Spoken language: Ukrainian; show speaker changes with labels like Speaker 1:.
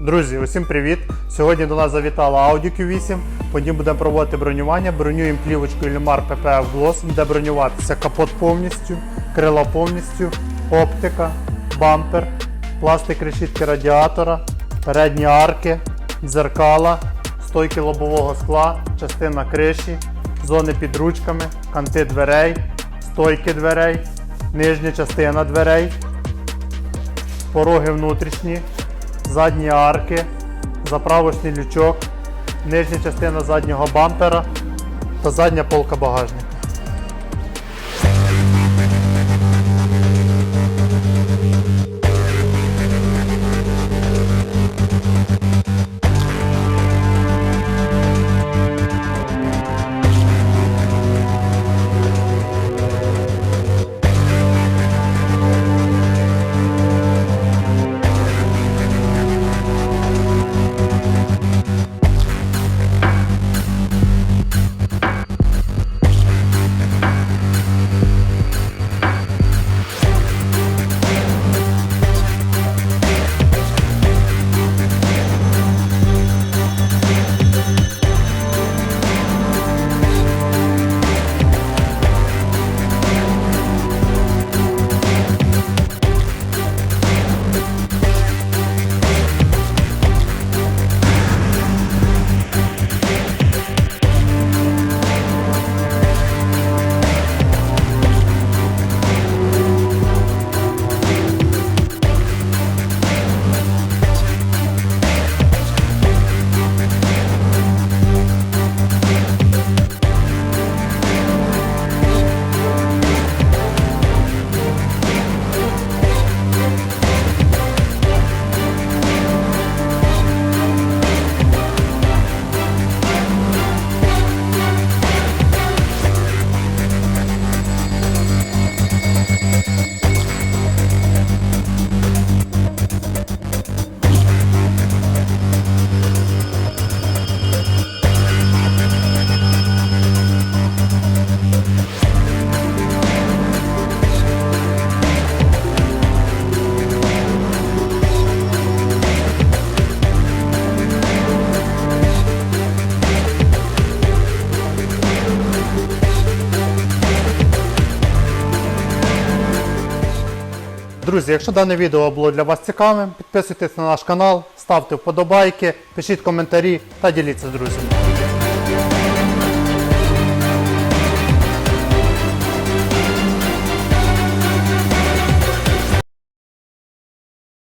Speaker 1: Друзі, усім привіт! Сьогодні до нас завітала Audi Q8. По ній будемо проводити бронювання. Бронюємо плівочкою Lumar PPF Gloss, буде бронюватися капот повністю, крила повністю, оптика, бампер, пластик решітки радіатора, передні арки, дзеркала, стойки лобового скла, частина криші, зони під ручками, канти дверей, стойки дверей, нижня частина дверей, пороги внутрішні, задні арки, заправочний лючок, нижня частина заднього бампера та задня полка багажника. Друзі, якщо дане відео було для вас цікавим, підписуйтесь на наш канал, ставте вподобайки, пишіть коментарі та діліться з друзями.